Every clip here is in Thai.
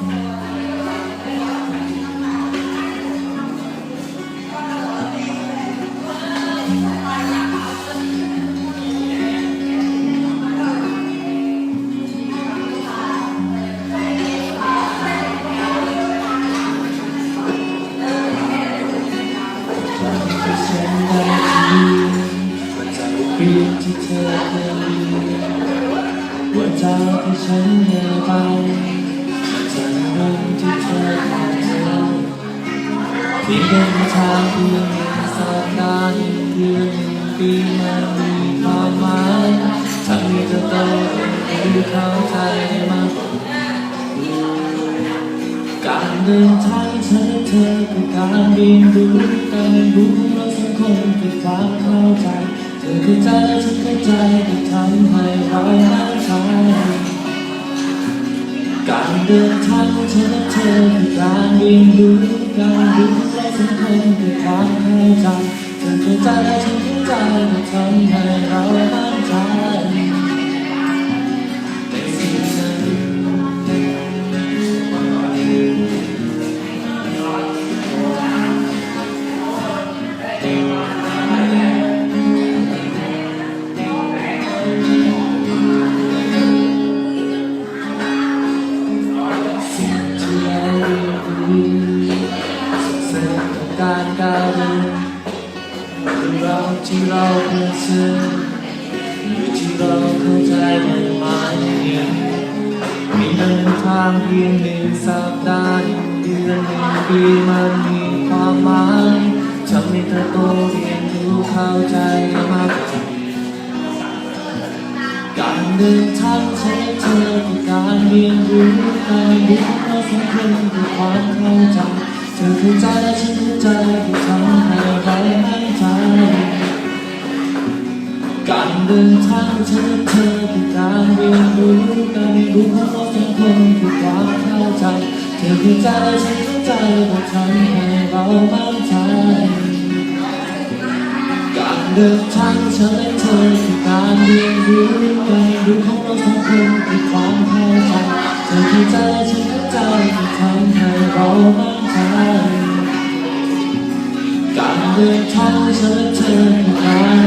ปลี่ยนที่เธอเคยมีว่าจะที่ฉันเหนื่อยไป ที่เธอขาดเธอที่เดินทางเพียงหนึ่งสัปดาห์หนึ่งเดือนหนึ่งปีมันมีความหมายทำให้เธอโตเป็นผู้เข้าใจมากการเดินทางฉันและเธอคือการเรียนรู้การรู้เราสองคนคือความเข้าใจ เธอเข้าใจฉันเข้าใจที่ทำให้เรามั่นใจการ เดินทางของฉันและเธอคือการเรียนรู้การรู้และสังคนคือความเข้าใจจนเข้าใจและฉันเข้าใจและทำให้เรา ที่เราเพิ่งเจอหรือที่เราเข้าใจมันมาอย่างมีเดินทางเพียงหนึ่งสัปดาห์เดือนหนึ่งปีมันมีความหมายทำให้เธอโตเรียนรู้เข้าใจมากกว่าการเดินทางใช้เธอคือการเรียนรู้การเรียนรู้เราสองคนคือความเข้าใจเธอเข้าใจและฉันเข้าใจที่ทำให้เรามั่นใจ เดินทางใช้เธอคือการเรียนรู้การเรียนรู้ของเราสองคนคือความเข้าใจ เธอเข้าใจฉันเข้าใจที่ทำให้เรามั่นใจการเดินทางฉันและเธอคือการเรียนรู้การเรียนรู้ของเราสองคนคือความเข้าใจเธอเข้าใจฉันเข้าใจที่ทำให้เรามั่นใจการเดินทางฉันและเธอคือการ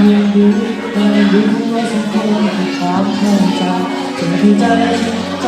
อยู่ว่าสังคมความคงจำถึงที่ใจใจ